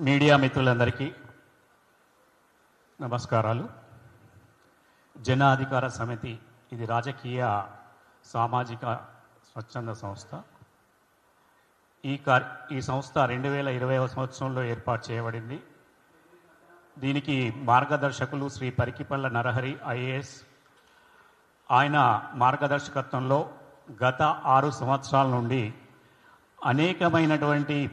Media మిత్రులందరికీ నమస్కారాలు. జనాధికార సమితి ఇది రాజకీయ సామాజిక స్వచ్ఛంద సంస్థ. ఈ కార్ ఈ సంస్థ రెండు వేల ఇరవై సంవత్సరంలో ఏర్పాటు చేయబడింది. దీనికి మార్గదర్శకులు శ్రీ పరికిపల్ల నరహరి ఐఏఎస్. ఆయన మార్గదర్శకత్వంలో గత ఆరు సంవత్సరాల నుండి అనేకమైనటువంటి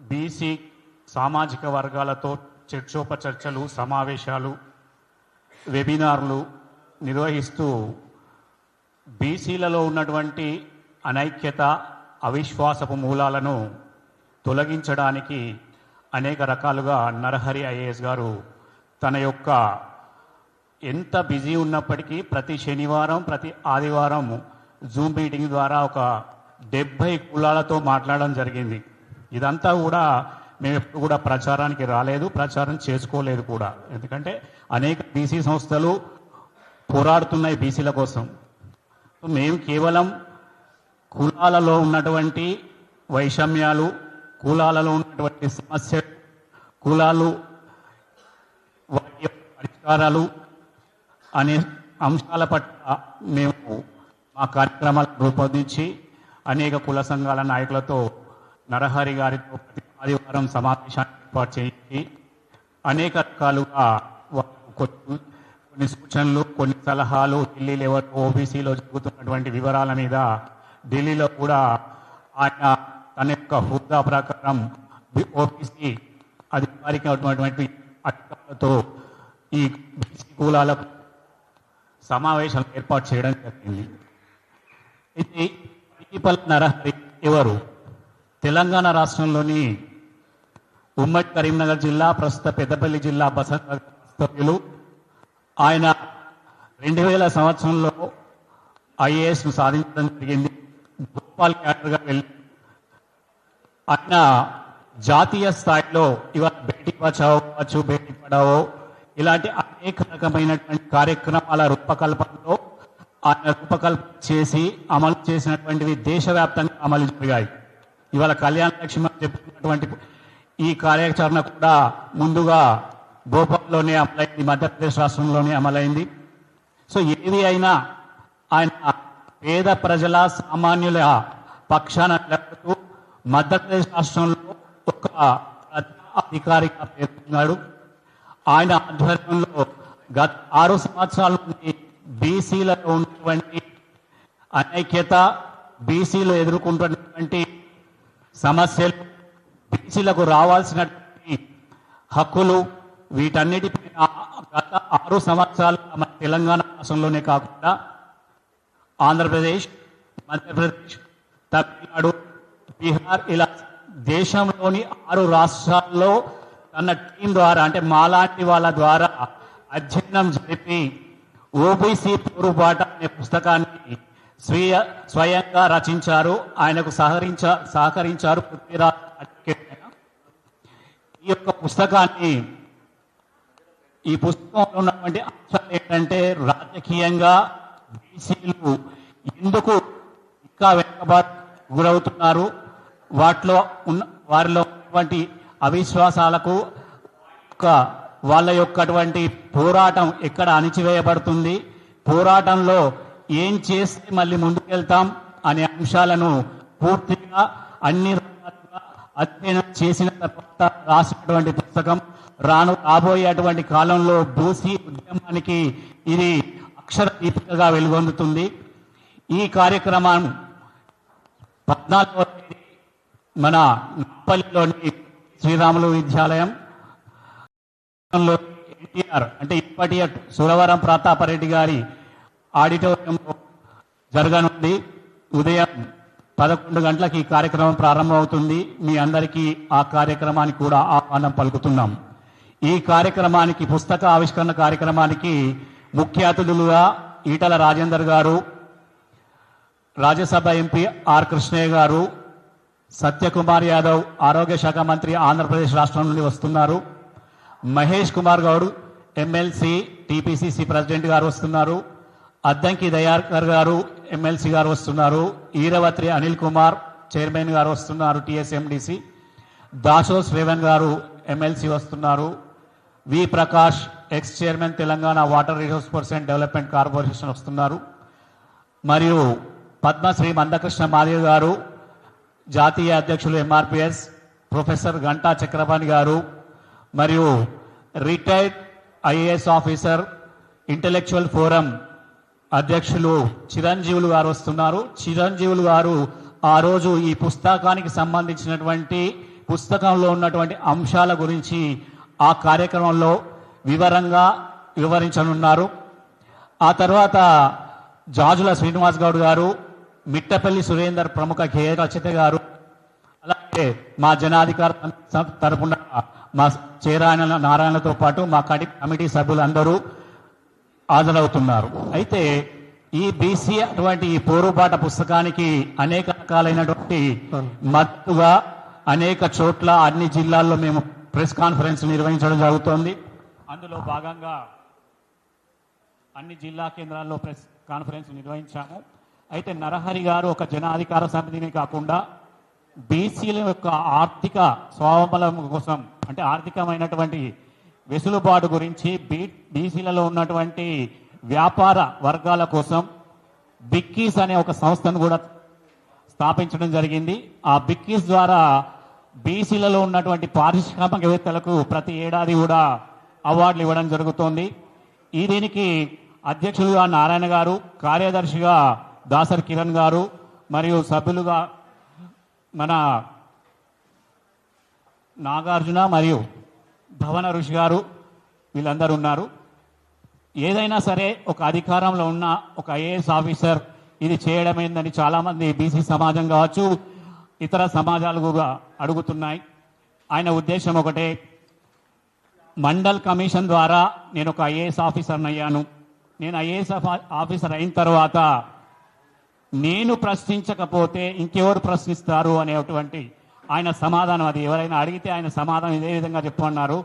బీసీ సామాజిక వర్గాలతో చర్చోప చర్చలు సమావేశాలు వెబినార్లు నిర్వహిస్తూ బీసీలలో ఉన్నటువంటి అనైక్యత అవిశ్వాసపు మూలాలను తొలగించడానికి అనేక రకాలుగా నరహరి ఐఏఎస్ గారు తన యొక్క ఎంత బిజీ ఉన్నప్పటికీ ప్రతి శనివారం ప్రతి ఆదివారం జూమ్ మీటింగ్ ద్వారా ఒక డెబ్భై కులాలతో మాట్లాడడం జరిగింది. ఇదంతా కూడా మేము ఎప్పుడు కూడా ప్రచారానికి రాలేదు ప్రచారం చేసుకోలేదు కూడా. ఎందుకంటే అనేక బీసీ సంస్థలు పోరాడుతున్నాయి బీసీల కోసం. మేము కేవలం కులాలలో ఉన్నటువంటి వైషమ్యాలు కులాలలో ఉన్నటువంటి సమస్యలు కులాలు వాటి పరిష్కారాలు అనే అంశాల పట్ల మేము మా కార్యక్రమాలు రూపొందించి అనేక కుల సంఘాల నాయకులతో నరహరి గారితో ప్రతి ఆదివారం సమావేశాన్ని ఏర్పాటు చేయించి అనేక రకాలుగా కొన్ని కొన్ని సూచనలు కొన్ని సలహాలు ఢిల్లీ లెవెల్ ఓబీసీలో జరుగుతున్నటువంటి వివరాల మీద ఢిల్లీలో కూడా ఆయన తన యొక్క హుద్దా ప్రకారం ఓబీసీ అధికారికమైనటువంటి అధికారులతో ఈ బీసీ కులాలకు సమావేశం ఏర్పాటు చేయడం జరిగింది. ఇది ఇటీపల్ నరహరి ఎవరు? తెలంగాణ రాష్ట్రంలోని ఉమ్మడి కరీంనగర్ జిల్లా ప్రస్తుత పెద్దపల్లి జిల్లా బసంత ఆయన రెండు వేల సంవత్సరంలో ఐఏఎస్ను సాధించడం జరిగింది. భోపాల్ క్యాడర్గా వెళ్ళి ఆయన జాతీయ స్థాయిలో ఇవాళ బేటీ బచావో కావచ్చు బేటీ పడావో ఇలాంటి అనేక రకమైనటువంటి కార్యక్రమాల రూపకల్పనలో ఆయన రూపకల్పన చేసి అమలు చేసినటువంటివి దేశవ్యాప్తంగా అమలు జరిగాయి. ఇవాళ కళ్యాణ లక్ష్మి చెప్పినటువంటి చెప్పుకున్నటువంటి ఈ కార్యాచరణ కూడా ముందుగా భోపాల్లోనే అమలైంది మధ్యప్రదేశ్ రాష్ట్రంలోనే అమలైంది. సో ఏది అయినా ఆయన పేద ప్రజల సామాన్యుల పక్షాన నిలబడుతూ మధ్యప్రదేశ్ రాష్ట్రంలో ఒక అధికారిగా పేర్కొన్నాడు. ఆయన ఆధ్వర్యంలో గత ఆరు సంవత్సరాల నుండి బీసీలలో ఉన్నటువంటి అనైక్యత బీసీలు ఎదుర్కొంటున్నటువంటి సమస్యలు చర్చిలకు రావాల్సిన హక్కులు వీటన్నిటిపైన గత ఆరు సంవత్సరాలు మన తెలంగాణ రాష్ట్రంలోనే కాకుండా ఆంధ్రప్రదేశ్ మధ్యప్రదేశ్ తమిళనాడు బీహార్ ఇలా దేశంలోని ఆరు రాష్ట్రాల్లో తన టీం ద్వారా అంటే మాలాంటి వాళ్ళ ద్వారా అధ్యయనం జరిపి ఓబీసీ పోరుబాట అనే పుస్తకాన్ని స్వీయ స్వయంగా రచించారు. ఆయనకు సహకరించ సహకరించారు పృథ్వీరాజ్ ఈ యొక్క పుస్తకాన్ని ఈ పుస్తకంలో ఉన్నటువంటి అంశాలు ఏంటంటే రాజకీయంగా బీసీలు ఎందుకు ఇంకా వెనుకబాటు గురవుతున్నారు? వాటిలో ఉన్న వారిలో ఉన్నటువంటి అవిశ్వాసాలకు వాళ్ళ యొక్కటువంటి పోరాటం ఎక్కడ అణిచివేయబడుతుంది? పోరాటంలో ఏం చేస్తే మళ్ళీ ముందుకెళ్తాం? అనే అంశాలను పూర్తిగా అన్ని అధ్యయనం చేసిన తర్వాత రాసినటువంటి పుస్తకం రాను రాబోయేటువంటి కాలంలో బూసీ ఉద్యమానికి ఇది అక్షర దీపికగా వెలుగొందుతుంది. ఈ కార్యక్రమం పద్నాలుగవ తేదీ మన నాపల్లిలోని శ్రీరాములు విద్యాలయం. ఎన్టీఆర్ అంటే ఇప్పటి సురవరం ప్రతాపరెడ్డి గారి ఆడిటోరియంలో జరగనుంది. ఉదయం పదకొండు గంటలకు ఈ కార్యక్రమం ప్రారంభమవుతుంది. మీ అందరికీ ఆ కార్యక్రమానికి కూడా ఆహ్వానం పలుకుతున్నాం. ఈ కార్యక్రమానికి పుస్తక ఆవిష్కరణ కార్యక్రమానికి ముఖ్య అతిథులుగా ఈటల రాజేందర్ గారు రాజ్యసభ ఎంపీ ఆర్ కృష్ణయ్య గారు సత్యకుమార్ యాదవ్ ఆరోగ్య శాఖ మంత్రి ఆంధ్రప్రదేశ్ రాష్ట్రం నుండి వస్తున్నారు. Mahesh Kumar Goud MLC TPCC president గారు వస్తున్నారు. అద్దంకి దయాకర్ గారు ఎమ్మెల్సీ గారు వస్తున్నారు. ఈరవత్రి అనిల్ కుమార్ చైర్మన్ గారు వస్తున్నారు టీఎస్ఎండిసి. దాసో శ్రేవన్ గారు ఎమ్మెల్సీ వస్తున్నారు. V Prakash ex chairman Telangana water resource percent development corporation వస్తున్నారు. మరియు పద్మశ్రీ మందకృష్ణ మాదేవ్ గారు జాతీయ అధ్యక్షులు ఎంఆర్పిఎస్ ప్రొఫెసర్ గంటా చక్రపాణి గారు మరియు retired IAS officer intellectual forum అధ్యక్షులు చిరంజీవులు గారు వస్తున్నారు. చిరంజీవులు గారు ఆ రోజు ఈ పుస్తకానికి సంబంధించినటువంటి పుస్తకంలో ఉన్నటువంటి అంశాల గురించి ఆ కార్యక్రమంలో వివరంగా వివరించనున్నారు. ఆ తర్వాత జాజుల శ్రీనివాస్ గౌడ్ గారు మిట్టపల్లి సురేందర్ ప్రముఖ గేయ రచయిత గారు అలాగే మా జనాధికార తరపున మా చేరాయన నారాయణతో పాటు మా కమిటీ సభ్యులందరూ హాజరవుతున్నారు. అయితే ఈ బీసీ అటువంటి ఈ పోరుబాట పుస్తకానికి అనేక రకాలైనటువంటి మద్దతుగా అనేక చోట్ల అన్ని జిల్లాల్లో మేము ప్రెస్ కాన్ఫరెన్స్ నిర్వహించడం జరుగుతోంది. అందులో భాగంగా అన్ని జిల్లా కేంద్రాల్లో ప్రెస్ కాన్ఫరెన్స్ నిర్వహించాము. అయితే నరహరి గారు ఒక జనాధికార సమితిని కాకుండా బీసీల యొక్క ఆర్థిక స్వావలంబన కోసం అంటే ఆర్థికమైనటువంటి వెసులుబాటు గురించి బీ బీసీలలో ఉన్నటువంటి వ్యాపార వర్గాల కోసం బిక్కీస్ అనే ఒక సంస్థను కూడా స్థాపించడం జరిగింది. ఆ బిక్కీస్ ద్వారా బీసీలలో ఉన్నటువంటి పారిశ్రామికవేత్తలకు ప్రతి ఏడాది కూడా అవార్డులు ఇవ్వడం జరుగుతోంది. ఈ దీనికి అధ్యక్షులుగా నారాయణ గారు కార్యదర్శిగా దాసర్ కిరణ్ గారు మరియు సభ్యులుగా మన నాగార్జున మరియు భవన ఋషి గారు వీళ్ళందరూ ఉన్నారు ఏదైనా సరే ఒక అధికారంలో ఉన్న ఒక ఐఏఎస్ ఆఫీసర్ ఇది చేయడమైందని చాలామంది బీసీ సమాజం కావచ్చు ఇతర సమాజాలు కూడా అడుగుతున్నాయి. ఆయన ఉద్దేశం ఒకటే మండల్ కమిషన్ ద్వారా నేను ఒక ఐఏఎస్ ఆఫీసర్ని అయ్యాను. నేను ఐఏఎస్ ఆఫీసర్ అయిన తర్వాత నేను ప్రశ్నించకపోతే ఇంకెవరు ప్రశ్నిస్తారు అనేటువంటి ఆయన సమాధానం అది. ఎవరైనా అడిగితే ఆయన సమాధానం ఇదే విధంగా చెప్పమన్నారు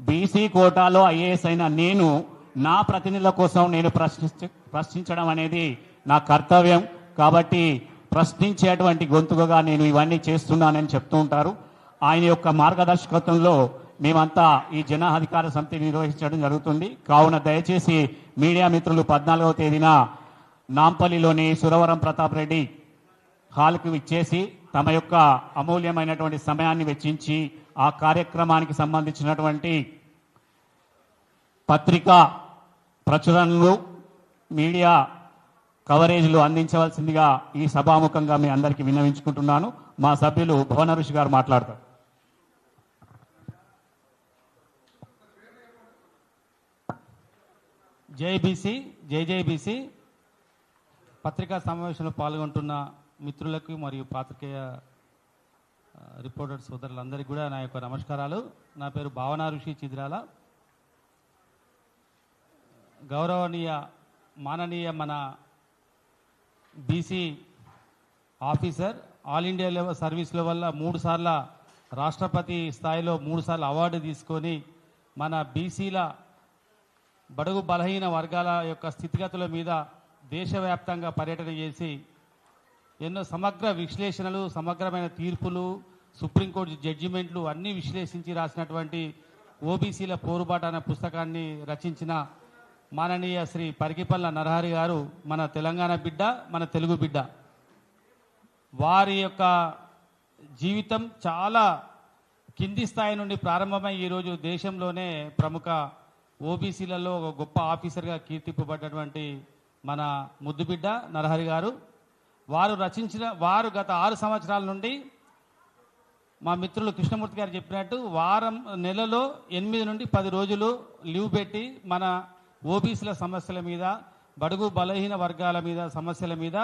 బీసీ కోటాలో ఐఏఎస్ అయిన నేను నా ప్రతినిధుల కోసం నేను ప్రశ్నించ ప్రశ్నించడం అనేది నా కర్తవ్యం. కాబట్టి ప్రశ్నించేటువంటి గొంతుకగా నేను ఇవన్నీ చేస్తున్నానని చెప్తూ ఉంటారు. ఆయన యొక్క మార్గదర్శకత్వంలో మేమంతా ఈ జనాధికార సమితి నిర్వహించడం జరుగుతుంది. కావున దయచేసి మీడియా మిత్రులు పద్నాలుగవ తేదీన నాంపల్లిలోని సురవరం ప్రతాప్ రెడ్డి హాల్కి ఇచ్చేసి తమ యొక్క అమూల్యమైనటువంటి సమయాన్ని వెచ్చించి ఆ కార్యక్రమానికి సంబంధించినటువంటి పత్రికా ప్రచురణలు మీడియా కవరేజ్లు అందించవలసిందిగా ఈ సభాముఖంగా మీ అందరికీ విన్నవించుకుంటున్నాను. మా సభ్యులు భువన ఋషి గారు మాట్లాడతారు. జేబీసీ జేజేబీసీ పత్రికా సమావేశంలో పాల్గొంటున్న మిత్రులకు మరియు పాత్రికేయ రిపోర్టర్ సోదరులందరికీ కూడా నా యొక్క నమస్కారాలు. నా పేరు భావన ఋషి చిద్రాల. గౌరవనీయ మాననీయ మన BC officer all India level సర్వీస్ల వల్ల మూడు సార్ల రాష్ట్రపతి స్థాయిలో మూడు సార్లు అవార్డు తీసుకొని మన బీసీల బడుగు బలహీన వర్గాల యొక్క స్థితిగతుల మీద దేశవ్యాప్తంగా పర్యటన చేసి ఎన్నో సమగ్ర విశ్లేషణలు సమగ్రమైన తీర్పులు సుప్రీంకోర్టు జడ్జిమెంట్లు అన్నీ విశ్లేషించి రాసినటువంటి ఓబీసీల పోరుబాట అనే పుస్తకాన్ని రచించిన మాననీయ శ్రీ పరికిపల్ల నరహరి గారు మన తెలంగాణ బిడ్డ మన తెలుగు బిడ్డ. వారి యొక్క జీవితం చాలా కింది స్థాయి నుండి ప్రారంభమై ఈరోజు దేశంలోనే ప్రముఖ ఓబీసీలలో ఒక గొప్ప ఆఫీసర్గా కీర్తింపబడ్డటువంటి మన ముద్దుబిడ్డ నరహరి గారు. వారు రచించిన వారు గత ఆరు సంవత్సరాల నుండి మా మిత్రులు కృష్ణమూర్తి గారు చెప్పినట్టు వారం నెలలో ఎనిమిది నుండి పది రోజులు లీవ్ పెట్టి మన ఓబీసీల సమస్యల మీద బడుగు బలహీన వర్గాల మీద సమస్యల మీద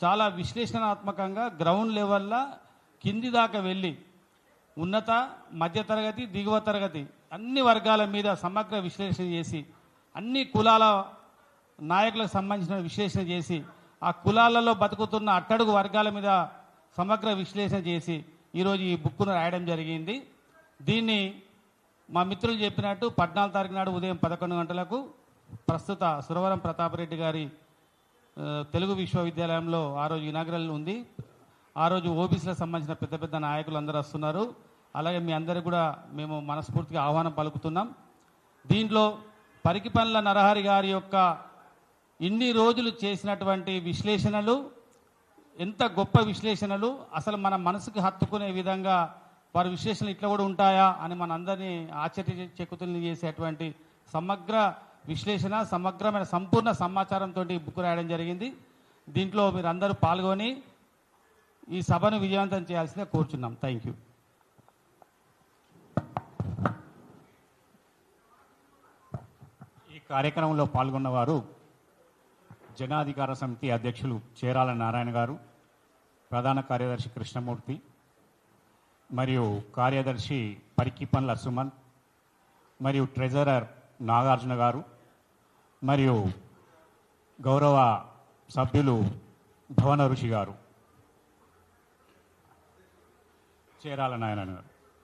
చాలా విశ్లేషణాత్మకంగా గ్రౌండ్ లెవెల్లో కింది దాకా వెళ్ళి ఉన్నత మధ్యతరగతి దిగువ తరగతి అన్ని వర్గాల మీద సమగ్ర విశ్లేషణ చేసి అన్ని కులాల నాయకులకు సంబంధించిన విశ్లేషణ చేసి ఆ కులాలలో బతుకుతున్న అట్టడుగు వర్గాల మీద సమగ్ర విశ్లేషణ చేసి ఈరోజు ఈ బుక్ను రాయడం జరిగింది. దీన్ని మా మిత్రులు చెప్పినట్టు పద్నాలుగు తారీఖు నాడు ఉదయం పదకొండు గంటలకు ప్రస్తుత సురవరం ప్రతాపరెడ్డి గారి తెలుగు విశ్వవిద్యాలయంలో ఆ రోజు ఇనాగ్రల్ ఉంది. ఆ రోజు ఓబీసీలకు సంబంధించిన పెద్ద పెద్ద నాయకులు అందరూ వస్తున్నారు. అలాగే మీ అందరికి కూడా మేము మనస్ఫూర్తిగా ఆహ్వానం పలుకుతున్నాం. దీంట్లో పరికిపండ్ల నరహరి గారి యొక్క ఇన్ని రోజులు చేసినటువంటి విశ్లేషణలు ఎంత గొప్ప విశ్లేషణలు అసలు మన మనసుకు హత్తుకునే విధంగా వారి విశ్లేషణలు ఇట్లా కూడా ఉంటాయా అని మన అందరినీ ఆశ్చర్య చెక్కుతుల్ని చేసేటువంటి సమగ్ర విశ్లేషణ సమగ్రమైన సంపూర్ణ సమాచారంతో బుక్ రాయడం జరిగింది. దీంట్లో మీరు అందరూ పాల్గొని ఈ సభను విజయవంతం చేయాల్సిందే కోరుచున్నాం. థ్యాంక్ యూ ఈ కార్యక్రమంలో పాల్గొన్న వారు జనాధికార సమితి అధ్యక్షులు చేరాల నారాయణ గారు ప్రధాన కార్యదర్శి కృష్ణమూర్తి మరియు కార్యదర్శి పరికిపన్ల సుమన్ మరియు ట్రెజరర్ నాగార్జున గారు మరియు గౌరవ సభ్యులు భవన ఋషి గారు. చేరాల నారాయణ గారు.